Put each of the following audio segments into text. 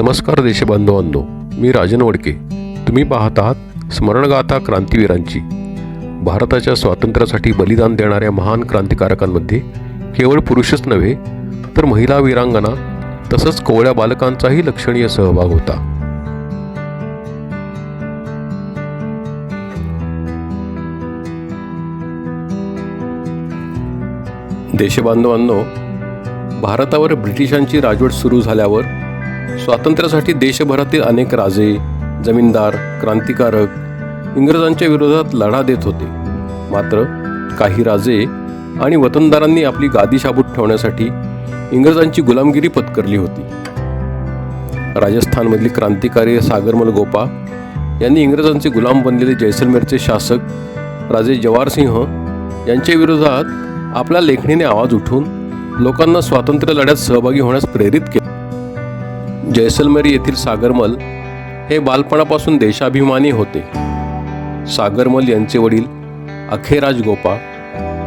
नमस्कार देशबांधवांनो मी राजन वडके. तुम्ही पाहत आहात स्मरणगाथा क्रांतीवीरांची. भारताच्या स्वातंत्र्यासाठी बलिदान देणाऱ्या महान क्रांतिकारकांमध्ये केवळ पुरुषच नव्हे तर महिला वीरांगना तसंच कोवळ्या बालकांचाही लक्षणीय सहभाग होता. देशबांधवांनो भारतावर ब्रिटिशांची राजवट सुरू झाल्यावर स्वातंत्र्यासाठी देशभरातील अनेक राजे जमीनदार क्रांतिकारक इंग्रजांच्या विरोधात लढा देत होते. मात्र काही राजे आणि वतनदारांनी आपली गादी शाबूत ठेवण्यासाठी इंग्रजांची गुलामगिरी पत्करली होती. राजस्थानमधील क्रांतिकारी सागरमल गोपा यांनी इंग्रजांचे गुलाम बनलेले जैसलमेरचे शासक राजे जवाहर सिंह यांच्या विरोधात आपल्या लेखणीने आवाज उठवून लोकांना स्वातंत्र्य लढ्यात सहभागी होण्यास प्रेरित केले. जैसलमेर येथील सागरमल हे बालपणापासून देशाभिमानी होते. सागरमल यांचे वडील अखेराज गोपा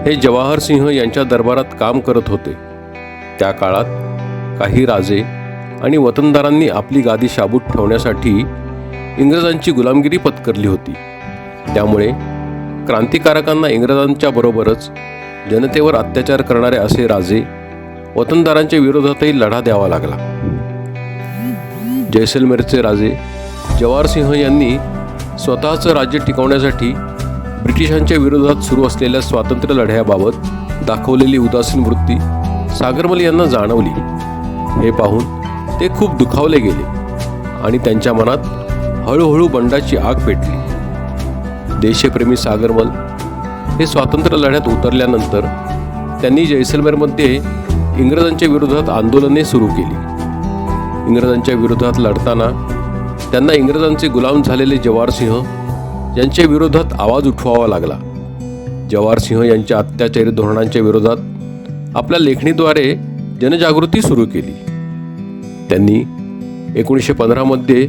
हे जवाहर सिंह यांच्या दरबारात काम करत होते. त्या काळात काही राजे आणि वतनदारांनी आपली गादी शाबूत ठेवण्यासाठी इंग्रजांची गुलामगिरी पत्करली होती. त्यामुळे क्रांतिकारकांना इंग्रजांच्या बरोबरच जनतेवर अत्याचार करणारे असे राजे वतनदारांच्या विरोधातही लढा द्यावा लागला. जैसलमेरचे राजे जवाहरसिंह यांनी स्वतःचं राज्य टिकवण्यासाठी ब्रिटिशांच्या विरोधात सुरू असलेल्या स्वातंत्र्य लढ्याबाबत दाखवलेली उदासीन वृत्ती सागरमल यांना जाणवली. हे पाहून ते खूप दुखावले गेले आणि त्यांच्या मनात हळूहळू बंडाची आग पेटली. देशप्रेमी सागरमल हे स्वातंत्र्य लढ्यात उतरल्यानंतर त्यांनी जैसलमेरमध्ये इंग्रजांच्या विरोधात आंदोलने सुरू केली. इंग्रजांच्या विरोधात लढताना त्यांना इंग्रजांचे गुलाम झालेले जवाहर सिंह यांच्या विरोधात आवाज उठवावा लागला. जवाहर सिंह यांच्या अत्याचारी धोरणांच्या विरोधात आपल्या लेखणीद्वारे जनजागृती सुरू केली. त्यांनी एकोणीसशे पंधरामध्ये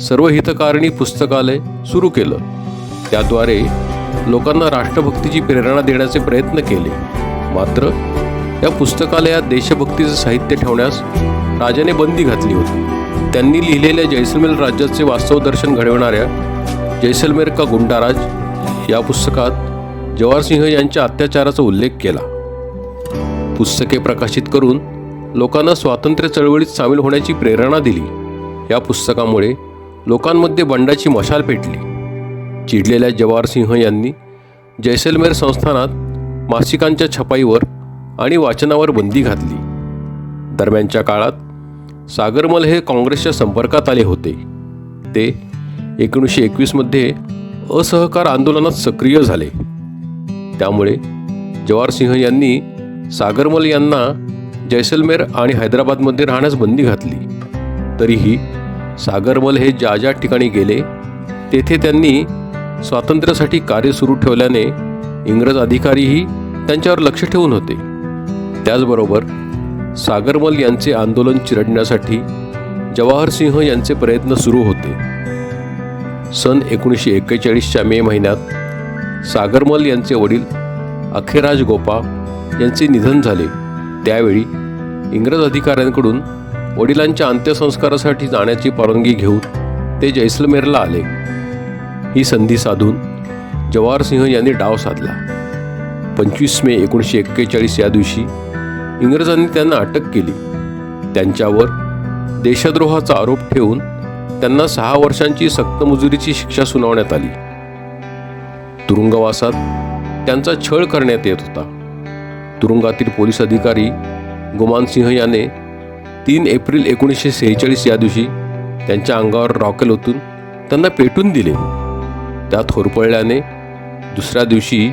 सर्व हितकारिणी पुस्तकालय सुरू केलं. त्याद्वारे लोकांना राष्ट्रभक्तीची प्रेरणा देण्याचे प्रयत्न केले. मात्र या पुस्तकालयात देशभक्तीचे साहित्य ठेवण्यास राजाने बंदी घातली होती. त्यांनी लिहिलेल्या जैसलमेर राज्याचे वास्तव दर्शन घडविणाऱ्या जैसलमेर का गुंडाराज या पुस्तकात जवाहरसिंह यांच्या अत्याचाराचा उल्लेख केला. पुस्तके प्रकाशित करून लोकांना स्वातंत्र्य चळवळीत सामील होण्याची प्रेरणा दिली. या पुस्तकामुळे लोकांमध्ये बंडाची मशाल पेटली. चिडलेल्या जवाहरसिंह यांनी जैसलमेर संस्थानात मासिकांच्या छपाईवर आणि वाचनावर बंदी घातली. दरम्यानच्या काळात सागरमल हे काँग्रेसच्या संपर्कात आले होते. ते एकोणीसशे एकवीसमध्ये असहकार आंदोलनात सक्रिय झाले. त्यामुळे जवाहरसिंह यांनी सागरमल यांना जैसलमेर आणि हैदराबादमध्ये राहण्यास बंदी घातली. तरीही सागरमल हे ज्या ज्या ठिकाणी गेले तेथे त्यांनी स्वातंत्र्यासाठी कार्य सुरू ठेवल्याने इंग्रज अधिकारीही त्यांच्यावर लक्ष ठेवून होते. त्याचबरोबर सागरमल यांचे आंदोलन चिरडण्यासाठी जवाहर सिंह यांचे प्रयत्न सुरू होते. सन एकोणीसशे एक्केचाळीसच्या मे महिन्यात सागरमल यांचे वडील अखेराज गोपा यांचे निधन झाले. त्यावेळी इंग्रज अधिकाऱ्यांकडून वडिलांच्या अंत्यसंस्कारासाठी जाण्याची परवानगी घेऊन ते जैसलमेरला आले. ही संधी साधून जवाहर सिंह यांनी डाव साधला. पंचवीस मे एकोणीसशे एक्केचाळीस या दिवशी इंग्रजांनी त्यांना अटक केली. त्यांच्यावर देशद्रोहाचा आरोप ठेवून त्यांना सहा वर्षांची सक्तमजुरीची शिक्षा सुनावण्यात आली. तुरुंगवासात त्यांचा छळ करण्यात येत होता. तुरुंगातील पोलीस अधिकारी गुमान सिंह याने तीन एप्रिल एकोणीसशे सेहेचाळीस या दिवशी त्यांच्या अंगावर रॉकेल ओतून त्यांना पेटून दिले. त्यात होरपळल्याने दुसऱ्या दिवशी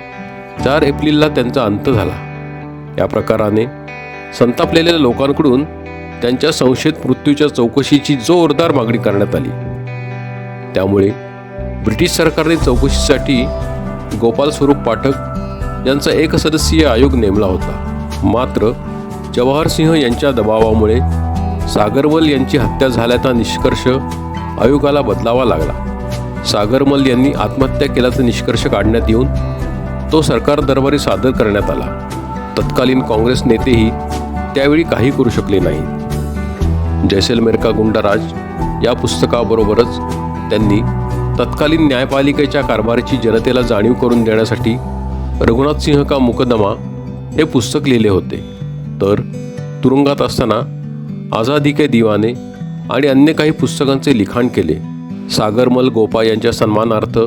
चार एप्रिलला त्यांचा अंत झाला. या प्रकाराने संतापलेल्या लोकांकडून त्यांच्या संशयित मृत्यूच्या चौकशीची जोरदार मागणी करण्यात आली. त्यामुळे ब्रिटिश सरकारने चौकशीसाठी गोपाल स्वरूप पाठक यांचा एक सदस्यीय आयोग नेमला होता. मात्र जवाहर सिंह यांच्या दबावामुळे सागरमल यांची हत्या झाल्याचा निष्कर्ष आयोगाला बदलावा लागला. सागरमल यांनी आत्महत्या केल्याचा निष्कर्ष काढण्यात येऊन तो सरकार दरबारी सादर करण्यात आला. तत्कालीन काँग्रेस नेतेही त्यावेळी काही करू शकले नाही. जैसलमेर का गुंडाराज या पुस्तकाबरोबरच त्यांनी तत्कालीन न्यायपालिकेच्या कारभाराची जनतेला जाणीव करून देण्यासाठी रघुनाथ सिंह का मुकदमा हे पुस्तक लिहिले होते. तर तुरुंगात असताना आझादी के दिवाने आणि अन्य काही पुस्तकांचे लिखाण केले. सागरमल गोपा यांच्या सन्मानार्थ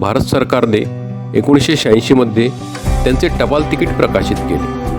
भारत सरकारने एकोणीसशे शहाऐंशीमध्ये त्यांचे टपाल तिकीट प्रकाशित केले.